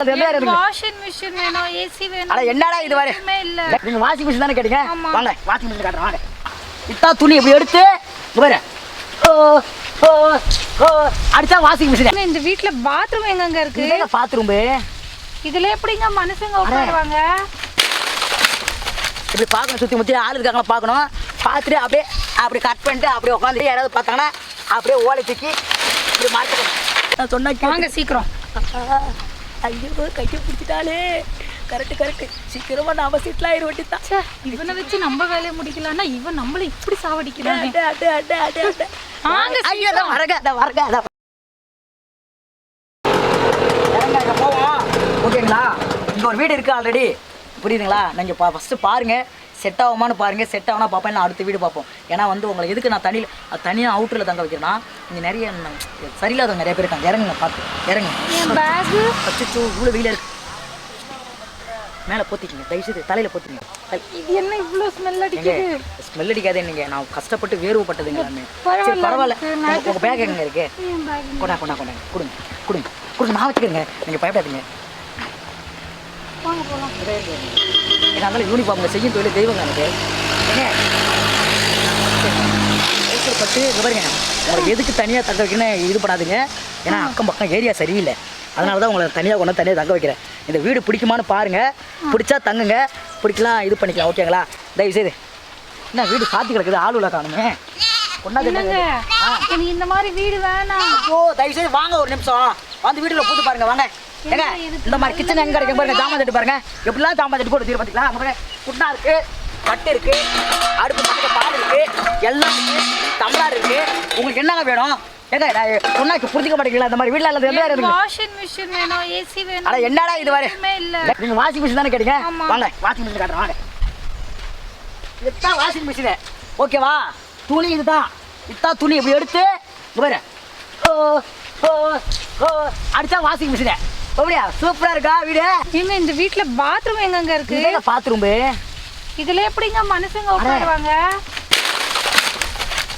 Washing machine வேணும் AC வேணும். அட என்னடா இது வரை இல்ல. நீங்க வாஷிங் மிஷின் தானே கேட்டீங்க. வாங்க வாஷிங் மிஷின் காட்டுறேன் வாங்க. இத்தா துணி இப்படி எடுத்து இங்க பாரு. ஓ ஓ ஓ அடிச்சா வாஷிங் மிஷின் இந்த வீட்ல பாத்ரூம் எங்கங்க இருக்கு? பாத்ரூம் இதுல எப்படிங்க மனுஷங்க உட்காருவாங்க? இப்படி பார்க்கணும் சுற்றி முற்றி ஆள் இருக்காங்களா பார்க்கணும். பார்த்துட்டு அப்படியே அப்படி கட் பண்ணிட்டு அப்படியே உட்காந்து யாராவது பார்த்தாங்கன்னா அப்படியே ஓலை தூக்கி இப்படி நான் சொன்னா வாங்க சீக்கிரம். ஐயோ கையை பிடிச்சிட்டாலே கரெக்ட் கரெக்ட். சீக்கிரமா நாம செட்டில் ஆயிரம் வட்டி தான் ச்சே, இவனை வச்சு நம்ம வேலையை முடிக்கலாம்னா இவன் நம்மள இப்படி சாவடிக்கிறானே. அடே, அடே, அடே, அடே, அடே. வாங்க ஐயோ வரங்க அதான் இறங்க, இங்க போவோம். ஓகேங்களா? இங்க ஒரு வீடு இருக்கு ஆல்ரெடி புரியுதுங்களா? நீங்க பா ஃபஸ்ட்டு பாருங்க. செட் ஆகுமான்னு பாருங்க செட் ஆகுனா பார்ப்பேன் நான் அடுத்த வீடு பார்ப்போம். ஏன்னா வந்து உங்களை எதுக்கு நான் தனியில் தனியாக அவுட்டரில் தங்க வைக்கிறேன்னா இங்கே நிறைய சரியில்லாதவங்க நிறைய பேர் இருக்காங்க. இறங்குங்க பார்த்து இறங்குங்க. அச்சோ இவ்வளோ வெயில இருக்கு. மேலே போத்திக்கிங்க தயவுசெய்து தலையில் போத்திங்க இது என்ன இவ்ளோ ஸ்மெல் அடிக்குது? ஸ்மெல் அடிக்காதே நீங்க. நான் கஷ்டப்பட்டு வேர்வுப்பட்டதுங்க எல்லாமே சரி பரவாயில்ல எனக்கு உங்க- நான் உங்க பேக் எங்க இருக்கு? கொண்டா கொண்டா கொண்டா கொடுங்க கொடுங்க. கொடுங்க நான் வச்சுக்கிறேங்க. நீங்கள் பயப்படாதீங்க. வாங்க போலாம். ஏன்னா இருந்தாலும் யூனிஃபார்ம் செய்யும் தொழில் தெய்வங்க எனக்கு. அவசரப்பட்டு இங்க பாருங்க. உங்களுக்கு எதுக்கு தனியாக தங்க வைக்கணும்னு இது பண்ணாதீங்க ஏன்னா அக்கம் பக்கம் ஏரியா சரியில்லை. அதனால தான் உங்களை தனியாக கொண்டு தனியாக தங்க வைக்கிறேன். இந்த வீடு பிடிக்குமான்னு பாருங்க. பிடிச்சா தங்குங்க. பிடிக்கலாம் இது பண்ணிக்கலாம். ஓகேங்களா தயவு செய்து. என்ன வீடு சாத்தி கிடக்குது? ஆள் உள்ள காணுமே. இந்த மாதிரி வீடு வேணாம். ஓ தயவு செய்து வாங்க ஒரு நிமிஷம். வந்து வீட்டுல பூத்து பாருங்க. வாங்க. ஏங்க இந்த மாதிரி கிச்சன் எங்க கிடைக்கும் பாருங்க ஜாமான் தட்டு பாருங்க. எப்படிலாம் ஜாமான் தட்டு போட்டு தீர பாத்தீங்களா? அங்க பாருங்க. குட்டா இருக்கு பட்டு இருக்கு அடுப்பு பக்கத்துல பால் இருக்கு எல்லாம் இருக்கு டம்ளர் இருக்கு. உங்களுக்கு என்னங்க வேணும்? ஏங்க நான் சொன்னாக்கு புரிஞ்சுக்க மாட்டேங்களா இந்த மாதிரி வீட்டுல எல்லாம் இருக்கு வாஷிங் மிஷின் வேணும் ஏசி வேணும் அட என்னடா இது வரை நீங்க வாஷிங் மிஷின் தானே கேட்டீங்க. வாங்க வாஷிங் மிஷின் காட்டுறேன் வாங்க. இதுதான் வாஷிங் மிஷின் ஓகேவா துணி இதுதான். இதுதான் துணி. இப்படி எடுத்து பாரு. ஓ ஓ ஓ. அடிச்சா வாஷிங் மிஷின் அப்படியா? சூப்பரா இருக்கா வீடு? ஏங்க இந்த வீட்ல பாத்ரூம் எங்கங்க இருக்கு? பாத்ரூம் இதுல எப்படிங்க மனுஷங்க உட்காருவாங்க?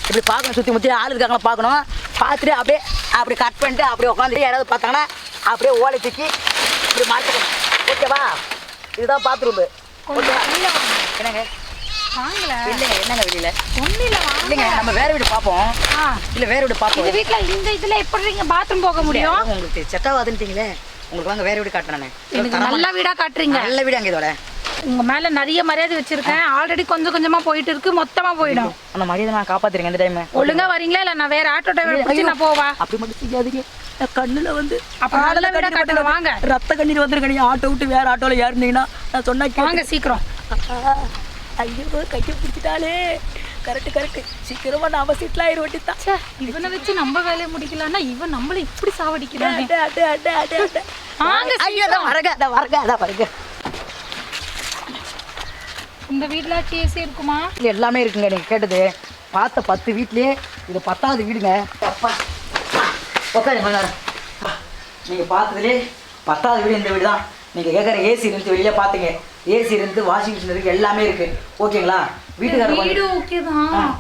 இப்படி பார்க்கணும் சுற்றி முற்றி ஆள் இருக்காங்களா பார்க்கணும். பார்த்துட்டு அப்படியே அப்படி கட் பண்ணிட்டு அப்படியே உட்காந்து யாராவது பார்த்தாங்கன்னா அப்படியே ஓலை தூக்கி இப்படி மாற்றிக்கணும் ஓகேவா இதுதான் பாத்ரூம். என்னங்க? வாங்கல. இல்லைங்க என்னங்க வெளியில? ஒண்ணு இல்ல வாங்க. இல்லைங்க நம்ம வேற வீடு பார்ப்போம். ஆ, இல்ல வேற வீடு பார்ப்போம். இந்த வீட்ல இந்த இதுல எப்படி நீங்க பாத்ரூம் போக முடியும்? உங்களுக்கு செட் ஆகாதுன்ட்டீங்களே. உங்களுக்கு வாங்க வேற வீடு காட்டுறேன். எனக்கு நல்ல வீடா காட்டுறீங்க. நல்ல வீடு அங்கே இதோட. உங்க மேல நிறைய மரியாதை வச்சிருக்கேன். ஆல்ரெடி கொஞ்சம் கொஞ்சமா போயிட்டு இருக்கு மொத்தமா போயிடும். அந்த மரியாதை நான் காப்பாத்துறேங்க இந்த டைம் ஒழுங்கா வரீங்களா? இல்ல நான் வேற ஆட்டோ டிரைவர் பிடிச்சி நான் போவா? அப்படி மட்டும் செய்யாதீங்க. கண்ணுல வந்து அப்ப நல்ல வீடா காட்டுங்க வாங்க. ரத்த கண்ணீர் வந்துருக்கீங்க ஆட்டோ விட்டு வேற ஆட்டோல ஏறினீங்கன்னா நான் சொன்னா வாங்க சீக்கிரம். ஐயோ கையை பிடிச்சிட்டாலே. Correct correct. சீக்கிரமா நாம செட்டில் ஆயிரம் வட்டி தான் ச்சே, இவனை வச்சு நம்ம வேலையை முடிக்கலாம்னா இவன் நம்மள இப்படி சாவடிக்கிறானே. அடே, அடே, அடே, அடே, அடே. வாங்க ஐயோ அதான் வரங்க அதான் வரங்க இந்த வீட்ல ஏசி இருக்குமா? எல்லாமே இருக்குங்க நீங்க கேட்டது. பார்த்த பத்து வீட்லயே இது பத்தாவது வீடுங்க. உட்காருங்க. நீங்க பார்த்ததுலே பத்தாவது வீடு இந்த வீடு தான் நீங்க கேட்குற ஏசி இருந்து வெளியே பார்த்தீங்க ஏசி இருந்து வாஷிங் மிஷின் இருக்கு எல்லாமே இருக்கு. ஓகேங்களா வீட்டுக்காரர் வீடு ஓகே தான்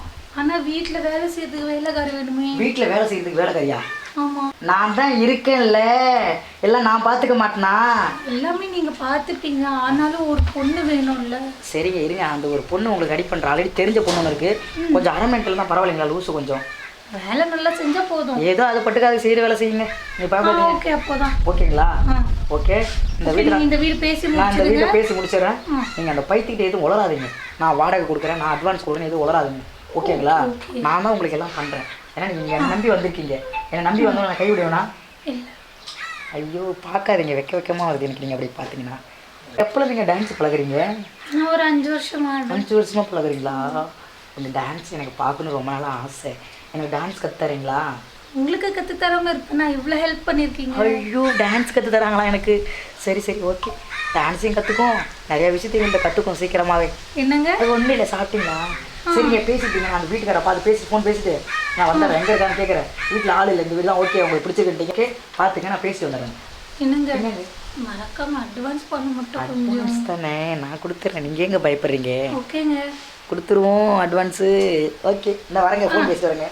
ஆனா வீட்ல வேலை செய்யறதுக்கு வேலைக்கார வேணுமே. வீட்டுல வேலை செய்யறதுக்கு வேலைக்காரியா? ஆமா. நான் தான் இருக்கேன்ல. எல்லாம் நான் பார்த்துக்க மாட்டேனா? எல்லாமே நீங்க பாத்துட்டீங்க ஆனாலும் ஒரு பொண்ணு வேணும்ல. சரிங்க இருங்க. அந்த ஒரு பொண்ணு உங்களுக்கு அடி பண்ற ஆல்ரெடி தெரிஞ்ச பொண்ணு இருக்கு. கொஞ்சம் அரை மென்டல் தான் பரவாயில்லைங்களா லூசு கொஞ்சம்? வேலை நல்லா செஞ்சா போதும். ஏதோ அது பட்டுக்கு அது செய்யற வேலை செய்யுங்க. நீ பயப்படாதீங்க. ஓகே அப்போதான். ஓகேங்களா. ஓகே இந்த வீட்டில் இந்த வீடு பேசி நான் இந்த முடிச்சிடுங்க. வீட்டை பேசி முடிச்சிடுறேன். நீங்கள் அந்த பைத்திக்கிட்ட எதுவும் உளராதீங்க நான் வாடகை கொடுக்குறேன் நான் அட்வான்ஸ் கொடுக்குறேன் எதுவும் உளராதீங்க ஓகேங்களா. நான் தான் உங்களுக்கு எல்லாம் பண்ணுறேன் ஏன்னா நீங்கள் என்னை நம்பி வந்திருக்கீங்க. என்னை நம்பி வந்தவங்க நான் கைவிடுவேனா ஐயோ பார்க்காதீங்க. வெக்க வெக்கமாக வருது எனக்கு நீங்கள் அப்படி பார்த்தீங்கன்னா. எப்போ நீங்கள் டான்ஸ் பழகுறீங்க? ஒரு அஞ்சு வருஷம் அஞ்சு வருஷமாக பழகுறீங்களா? இந்த டான்ஸ் எனக்கு பார்க்கணும் ரொம்ப நாளாக ஆசை. எனக்கு டான்ஸ் கற்றுறீங்களா உங்களுக்கு கத்து தரவங்க இருக்கு நான் இவ்வளவு ஹெல்ப் பண்ணிருக்கீங்க. ஐயோ டான்ஸ் கற்று தராங்களா எனக்கு? சரி சரி ஓகே டான்ஸையும் கற்றுக்கும் நிறைய விஷயத்தையும் இந்த கற்றுக்கும் சீக்கிரமாகவே என்னங்க? அது ஒன்றும் இல்லை சாப்பிட்டீங்களா? சரிங்க பேசிட்டீங்க நான் அந்த வீட்டுக்கார பார்த்து பேசி ஃபோன் பேசிட்டு நான் வந்துடுறேன் எங்கே இருக்கான்னு கேட்குறேன். வீட்டில் ஆள் இல்லை இந்த வீடு ஓகே உங்களுக்கு பிடிச்சிக்கிட்டீங்க பார்த்துங்க நான் பேசி வந்துடுறேன். என்னங்க? மறக்காம அட்வான்ஸ் பண்ண மட்டும் அட்வான்ஸ் தானே? நான் கொடுத்துட்றேன் நீங்கள் எங்கே பயப்படுறீங்க? ஓகேங்க. கொடுத்துருவோம் அட்வான்ஸு ஓகே இந்த வரேங்க ஃபோன் பேசி வரேங்க.